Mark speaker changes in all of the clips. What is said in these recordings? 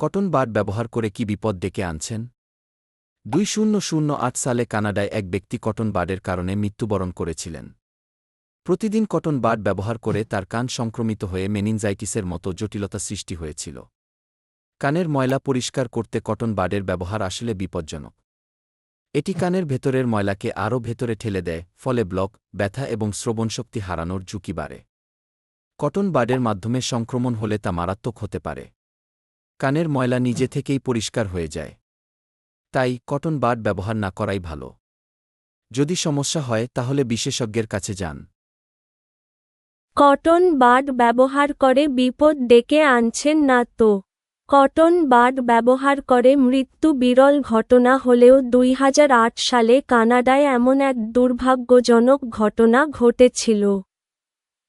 Speaker 1: Cotton bud ব্যবহার করে কি বিপদ ডেকে আনছেন? দুই শূন্য শূন্য আট সালে কানাডায় এক ব্যক্তি কটন বার্ডের কারণে মৃত্যুবরণ করেছিলেন। প্রতিদিন কটন বার্ড ব্যবহার করে তার কান সংক্রমিত হয়ে মেনিনজাইটিসের মতো জটিলতা সৃষ্টি হয়েছিল। কানের ময়লা পরিষ্কার করতে কটন বার্ডের ব্যবহার আসলে বিপজ্জনক। এটি কানের ভেতরের ময়লাকে আরও ভেতরে ঠেলে দেয়, ফলে ব্লক, ব্যথা এবং শ্রবণশক্তি হারানোর ঝুঁকি বাড়ে। কটন বার্ডের মাধ্যমে সংক্রমণ হলে তা মারাত্মক হতে পারে। কানের ময়লা নিজে থেকেই পরিষ্কার হয়ে যায়। তাই কটন বার্ড ব্যবহার না করাই ভালো। যদি সমস্যা হয়, তাহলে বিশেষজ্ঞের কাছে যান।
Speaker 2: কটন বাড ব্যবহার করে বিপদ ডেকে আনছেন না তো। কটন বাড ব্যবহার করে মৃত্যু বিরল ঘটনা হলেও দুই হাজার আট সালে কানাডায় এমন এক দুর্ভাগ্যজনক ঘটনা ঘটেছিল।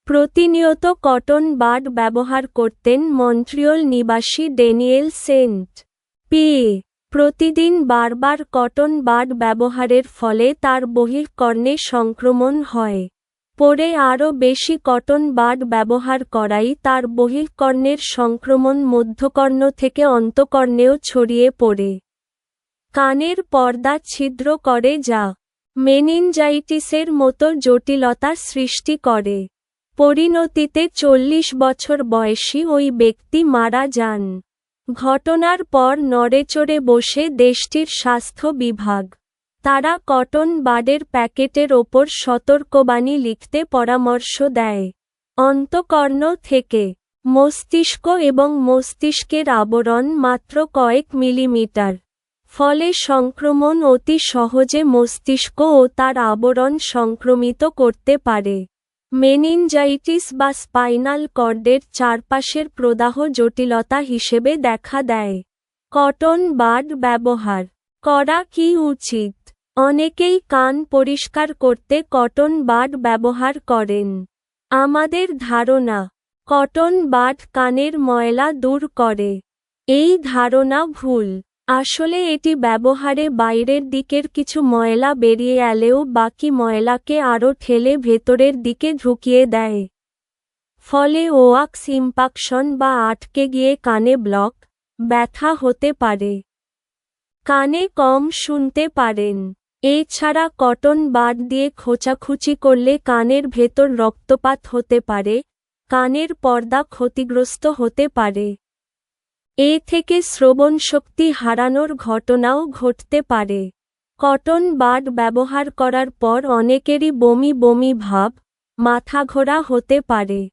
Speaker 2: প্রতিনিয়ত কটন বাড ব্যবহার করতেন মন্ট্রিয়ল নিবাসী ডেনিয়েল সেন্ট। পি. প্রতিদিন বারবার কটন বাড ব্যবহারের ফলে তার বহির্কর্ণে সংক্রমণ হয়। পরে আরও বেশি কটন বাড ব্যবহার করাই তার বহির্কর্ণের সংক্রমণ মধ্যকর্ণ থেকে অন্তকর্ণেও ছড়িয়ে পড়ে। কানের পর্দা ছিদ্র করে যা মেনিনজাইটিসের মতো জটিলতা সৃষ্টি করে। পরিণতিতে চল্লিশ বছর বয়সী ওই ব্যক্তি মারা যান। ঘটনার পর নড়েচড়ে বসে দেশটির স্বাস্থ্য বিভাগ। তারা কটন বাডের প্যাকেটের ওপর সতর্কবাণী লিখতে পরামর্শ দেয়। অন্তকর্ণ থেকে মস্তিষ্ক এবং মস্তিষ্কের আবরণ মাত্র কয়েক মিলিমিটার। ফলে সংক্রমণ অতি সহজে মস্তিষ্ক ও তার আবরণ সংক্রমিত করতে পারে। মেনিনজাইটিস বা স্পাইনাল কর্ডের চারপাশের প্রদাহ জটিলতা হিসেবে দেখা দেয়। কটন বাড ব্যবহার করা কি উচিত? অনেকেই কান পরিষ্কার করতে কটন বাড ব্যবহার করেন। আমাদের ধারণা, কটন বাড কানের ময়লা দূর করে। এই ধারণা ভুল। আসলে এটি ব্যবহারে বাইরের দিকের কিছু ময়লা বেরিয়ে এলেও বাকি ময়লাকে আরও ঠেলে ভেতরের দিকে ঢুকিয়ে দেয়। ফলে ওয়াক্স ইম্পাকশন বা আটকে গিয়ে কানে ব্লক, ব্যথা হতে পারে। কানে কম শুনতে পারেন। এছাড়া কটন বাদ দিয়ে খোঁচাখুচি করলে কানের ভেতর রক্তপাত হতে পারে, কানের পর্দা ক্ষতিগ্রস্ত হতে পারে। এ থেকে শ্রবণশক্তি হারানোর ঘটনাও ঘটতে পারে। কটন বাড ব্যবহার করার পর অনেকেরই বমি বমি ভাব মাথা ঘোরা হতে পারে।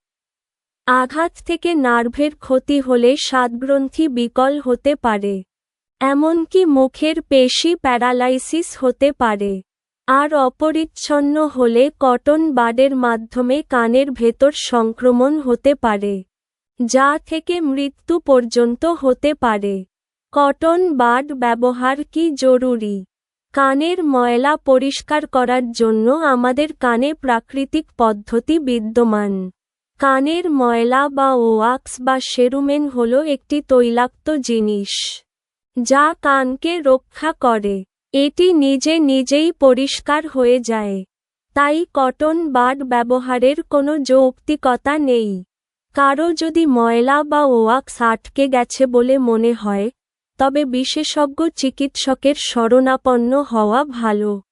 Speaker 2: আঘাত থেকে নার্ভের ক্ষতি হলে স্বাদগ্রন্থি বিকল হতে পারে। এমনকি মুখের পেশি প্যারালাইসিস হতে পারে। আর অপরিচ্ছন্ন হলে কটন বাডের মাধ্যমে কানের ভেতর সংক্রমণ হতে পারে। যা থেকে মৃত্যু পর্যন্ত হতে পারে। কটন বাড ব্যবহার কি জরুরি? কানের ময়লা পরিষ্কার করার জন্য আমাদের কানে প্রাকৃতিক পদ্ধতি বিদ্যমান। কানের ময়লা বা ওয়াক্স বা সেরুমেন হল একটি তৈলাক্ত জিনিস, যা কানকে রক্ষা করে। এটি নিজে নিজেই পরিষ্কার হয়ে যায়। তাই কটন বাড ব্যবহারের কোনো যৌক্তিকতা নেই। কারও যদি ময়লা বা ওয়াক্স আটকে গেছে বলে মনে হয়, তবে বিশেষজ্ঞ চিকিৎসকের শরণাপন্ন হওয়া ভালো।